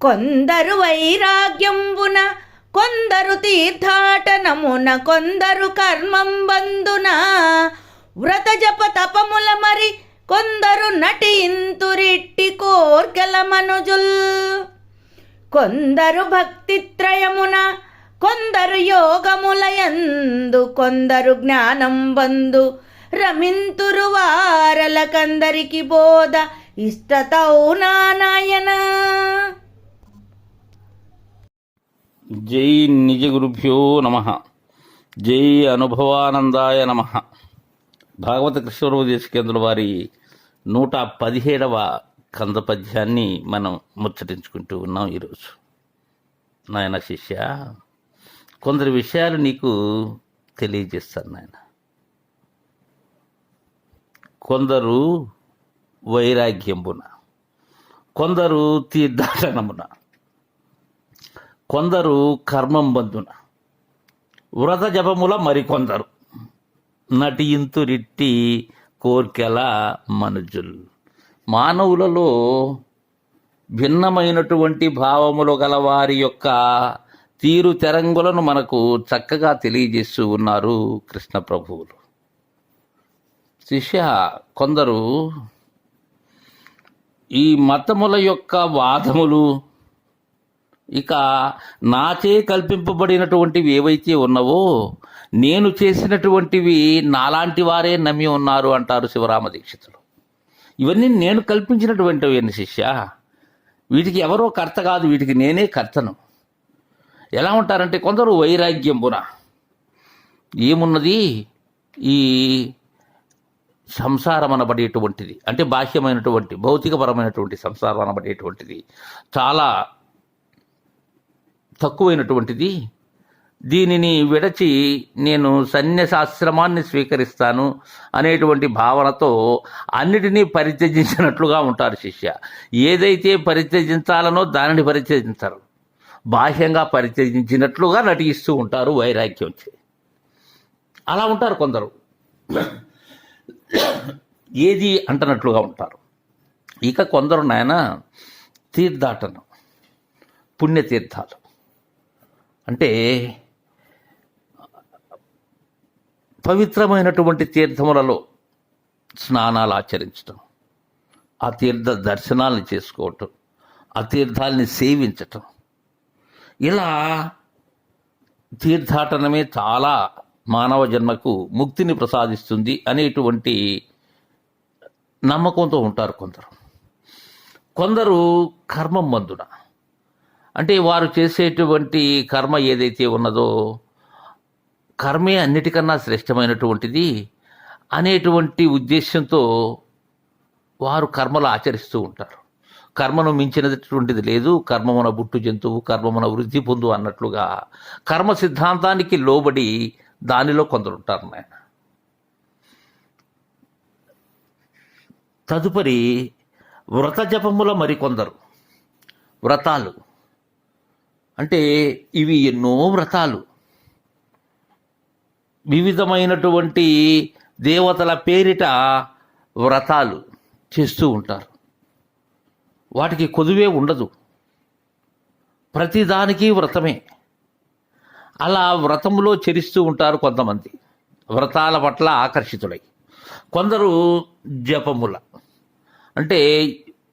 కొందరు వైరాగ్యంబున కొందరు తీర్థాటనమున కొందరు కర్మం బందున వ్రత జప తపముల మరి కొందరు నటింతురిట్టి కోర్కెల మనుజుల్. కొందరు భక్తిత్రయమున కొందరు యోగములయందు కొందరు జ్ఞానం బందు రమింతురు వారలకందరికి బోధ ఇష్టతౌనా నాయన జై నిజ గురుభ్యో నమ. జై అనుభవానందాయ నమ. భాగవత కృష్ణోపదేశకేంద్రుల వారి నూట పదిహేడవ కంద పద్యాన్ని మనం ముచ్చటించుకుంటూ ఉన్నాం ఈరోజు. నాయన శిష్య కొందరు విషయాలు నీకు తెలియజేస్తాను నాయన. కొందరు వైరాగ్యంబున కొందరు తీర్థాటనమున కొందరు కర్మం బంధున. వ్రత జపముల మరికొందరు. నటింతురిట్టి కోర్కెల మనుజుల్. మానవులలో భిన్నమైనటువంటి భావములు గల వారి యొక్క తీరు తెరంగులను మనకు చక్కగా తెలియజేస్తూ ఉన్నారు కృష్ణ ప్రభువులు శిష్య కొందరు ఈ మతముల యొక్క వాదములు ఇక నాచే కల్పింపబడినటువంటివి ఏవైతే ఉన్నవో నేను చేసినటువంటివి నాలాంటి వారే నమ్మి ఉన్నారు అంటారు శివరామ దీక్షితులు ఇవన్నీ నేను కల్పించినటువంటివి శిష్య. వీటికి ఎవరో కర్త కాదు వీటికి నేనే కర్తను. ఎలా ఉంటారంటే కొందరు వైరాగ్యంపున ఏమున్నది? ఈ సంసారం అనబడేటువంటిది అంటే బాహ్యమైనటువంటి భౌతికపరమైనటువంటి సంసారం అనబడేటువంటిది చాలా తక్కువైనటువంటిది. దీనిని విడచి నేను సన్యాసాశ్రమాన్ని స్వీకరిస్తాను అనేటువంటి భావనతో అన్నిటినీ పరిత్యజించినట్లుగా ఉంటారు శిష్య. ఏదైతే పరిత్యజించాలనో దానిని పరిత్యజించరు. బాహ్యంగా పరిత్యజించినట్లుగా నటిస్తూ ఉంటారు వైరాగ్యం చే. అలా ఉంటారు కొందరు. ఏది అంటనట్లుగా ఉంటారు. ఇక కొందరు నాయన తీర్థాటనం పుణ్యతీర్థాలు. అంటే పవిత్రమైనటువంటి తీర్థములలో స్నానాలు ఆచరించటం ఆ తీర్థ దర్శనాలను చేసుకోవటం ఆ తీర్థాలని సేవించటం. ఇలా తీర్థాటనమే చాలా మానవ జన్మకు ముక్తిని ప్రసాదిస్తుంది అనేటువంటి నమ్మకంతో ఉంటారు కొందరు. కొందరు కర్మం మందున అంటే వారు చేసేటువంటి కర్మ ఏదైతే ఉన్నదో కర్మే అన్నిటికన్నా శ్రేష్టమైనటువంటిది అనేటువంటి ఉద్దేశంతో వారు కర్మలు ఆచరిస్తూ ఉంటారు. కర్మను మించినటువంటిది లేదు కర్మమున బుట్టు జంతువు కర్మమున వృద్ధి పొందు అన్నట్లుగా కర్మ సిద్ధాంతానికి లోబడి దానిలో కొందరు ఉంటారు నాయన. తదుపరి వ్రత జపముల మరికొందరు. వ్రతాలు. అంటే ఇవి ఎన్నో వ్రతాలు. వివిధమైనటువంటి దేవతల పేరిట వ్రతాలు చేస్తూ ఉంటారు. వాటికి కొదువే ఉండదు. ప్రతిదానికి వ్రతమే. అలా వ్రతంలో చరిస్తూ ఉంటారు కొంతమంది. వ్రతాల పట్ల ఆకర్షితులై. కొందరు జపముల. అంటే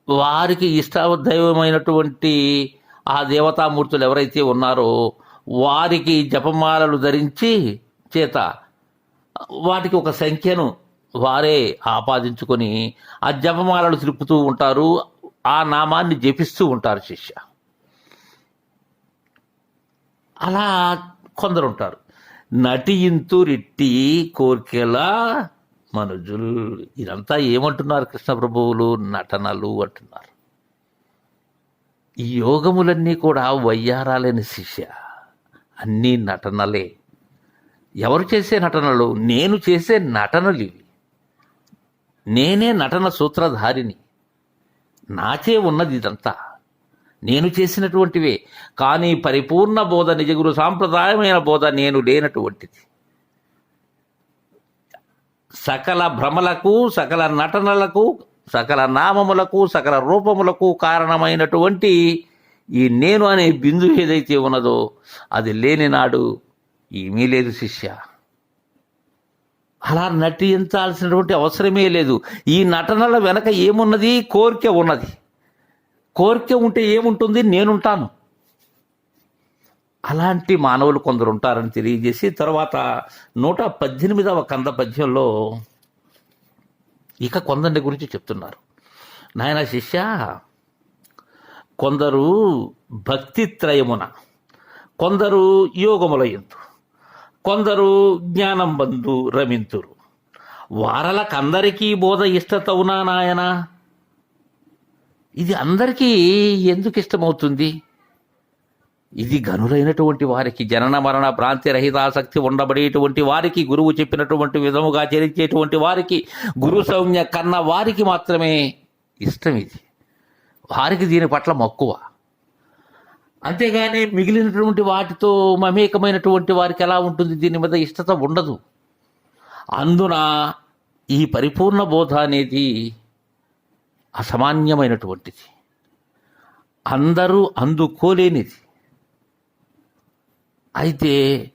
వారికి ఇష్టదైవమైనటువంటి ఆ దేవతామూర్తులు ఎవరైతే ఉన్నారో వారికి జపమాలలు ధరించి చేత వాటికి ఒక సంఖ్యను వారే ఆపాదించుకొని ఆ జపమాలలు తిరుపుతూ ఉంటారు. ఆ నామాన్ని జపిస్తూ ఉంటారు శిష్య. అలా కొందరు ఉంటారు నటియింతు రిట్టి కోర్కెలా మనుజులు. ఇదంతా ఏమంటున్నారు కృష్ణ ప్రభువులు నటనలు అంటున్నారు. ఈ యోగములన్నీ కూడా వయ్యారాలేని శిష్య. అన్నీ నటనలే. ఎవరు చేసే నటనలు? నేను చేసే నటనలు ఇవి నేనే నటన సూత్రధారిని. నాచే ఉన్నది ఇదంతా. నేను చేసినటువంటివే. కానీ పరిపూర్ణ బోధ నిజగురు సాంప్రదాయమైన బోధ నేను లేనటువంటిది. సకల భ్రమలకు సకల నటనలకు సకల నామములకు సకల రూపములకు కారణమైనటువంటి ఈ నేను అనే బిందు ఏదైతే ఉన్నదో అది లేని నాడు ఏమీ లేదు శిష్య. అలా నటించాల్సినటువంటి అవసరమే లేదు. ఈ నటనల వెనక ఏమున్నది? కోరిక ఉన్నది. కోరిక ఉంటే ఏముంటుంది? నేనుంటాను. అలాంటి మానవులు కొందరు ఉంటారని తెలియజేసి తర్వాత నూట పద్దెనిమిదవ కంద పద్యంలో ఇక కొందరి గురించి చెప్తున్నారు. నాయన శిష్య కొందరు భక్తిత్రయమున కొందరు యోగముల ఎందు కొందరు జ్ఞానం బంధు రమింతురు. వారలకందరికీ బోధ ఇష్టతవునా నాయన? ఇది అందరికీ ఎందుకు ఇష్టమవుతుంది ఇది గనులైనటువంటి వారికి జనన మరణ భ్రాంతి రహితాసక్తి ఉండబడేటువంటి వారికి గురువు చెప్పినటువంటి విధముగా చరించేటువంటి వారికి గురు సౌమ్య కన్న వారికి మాత్రమే ఇష్టం ఇది. వారికి దీని పట్ల మక్కువ. అంతేగాని మిగిలినటువంటి వాటితో మమేకమైనటువంటి వారికి ఎలా ఉంటుంది? దీని మీద ఇష్టత ఉండదు. అందున ఈ పరిపూర్ణ బోధ అనేది అసామాన్యమైనటువంటిది. అందరూ అందుకోలేనిది. అయితే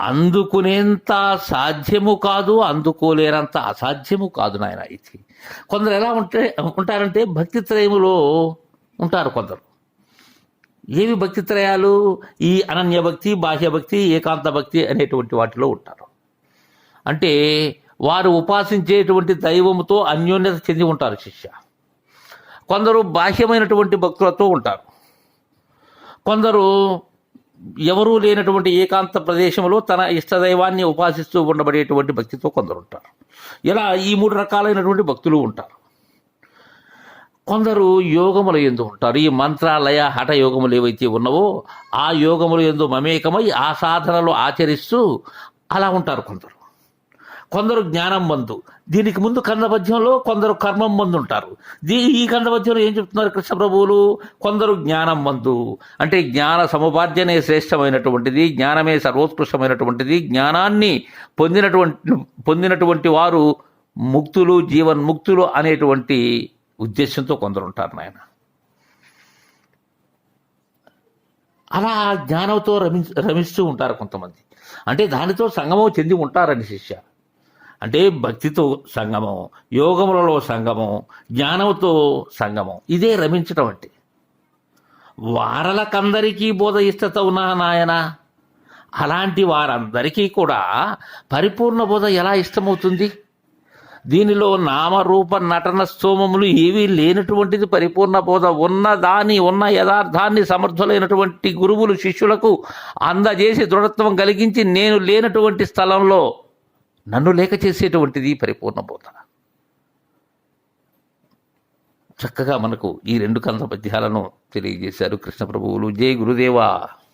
అందుకునేంత సాధ్యము కాదు అందుకోలేనంత అసాధ్యము కాదు నాయన ఇది. కొందరు ఎలా ఉంటే ఉంటారంటే భక్తి త్రయములో ఉంటారు కొందరు. ఏవి భక్తి త్రయాలు? ఈ అనన్య భక్తి బాహ్య భక్తి ఏకాంత భక్తి అనేటువంటి వాటిలో ఉంటారు. అంటే వారు ఉపాసించేటువంటి దైవముతో అన్యోన్యత చెంది ఉంటారు శిష్య. కొందరు బాహ్యమైనటువంటి భక్తులతో ఉంటారు. కొందరు ఎవరూ లేనటువంటి ఏకాంత ప్రదేశంలో తన ఇష్టదైవాన్ని ఉపాసిస్తూ ఉండబడేటువంటి భక్తితో కొందరు ఉంటారు. ఇలా ఈ మూడు రకాలైనటువంటి భక్తులు ఉంటారు. కొందరు యోగముల ఎందు ఉంటారు. ఈ మంత్రాలయ హఠ యోగములు ఏవైతే ఉన్నవో ఆ యోగములు ఎందు మమేకమై ఆ సాధనలు ఆచరిస్తూ అలా ఉంటారు కొందరు. కొందరు జ్ఞానం బంధు దీనికి ముందు కందపద్యంలో కొందరు కర్మం బంధు ఉంటారు దీ ఈ కందపద్యంలో ఏం చెప్తున్నారు కృష్ణ ప్రభువులు కొందరు జ్ఞానం బంధు అంటే జ్ఞాన సముపార్జనే శ్రేష్టమైనటువంటిది జ్ఞానమే సర్వోత్కృష్టమైనటువంటిది జ్ఞానాన్ని పొందినటువంటి పొందినటువంటి వారు ముక్తులు జీవన్ముక్తులు అనేటువంటి ఉద్దేశంతో కొందరు ఉంటారు నాయన. అలా జ్ఞానంతో రమి రమిస్తూ ఉంటారు కొంతమంది. అంటే దానితో సంగమం చెంది ఉంటారని శిష్య. అంటే భక్తితో సంగమం యోగములలో సంగమం జ్ఞానంతో సంగమం. ఇదే రమించటం అంటే. వారలకందరికీ బోధ ఇష్టత ఉన్నా నాయన. అలాంటి వారందరికీ కూడా పరిపూర్ణ బోధ ఎలా ఇష్టమవుతుంది? దీనిలో నామరూప నటన స్తోమములు ఏవీ లేనటువంటిది పరిపూర్ణ బోధ ఉన్న దాని ఉన్న యథార్థాన్ని సమర్థులైనటువంటి గురువులు శిష్యులకు అందజేసి దృఢత్వం కలిగించి నేను లేనటువంటి స్థలంలో నన్ను లేక చేసేటువంటిది పరిపూర్ణ బోధన. చక్కగా మనకు ఈ రెండు కంద పద్యాలను తెలియజేశారు కృష్ణ ప్రభువులు జై గురుదేవా!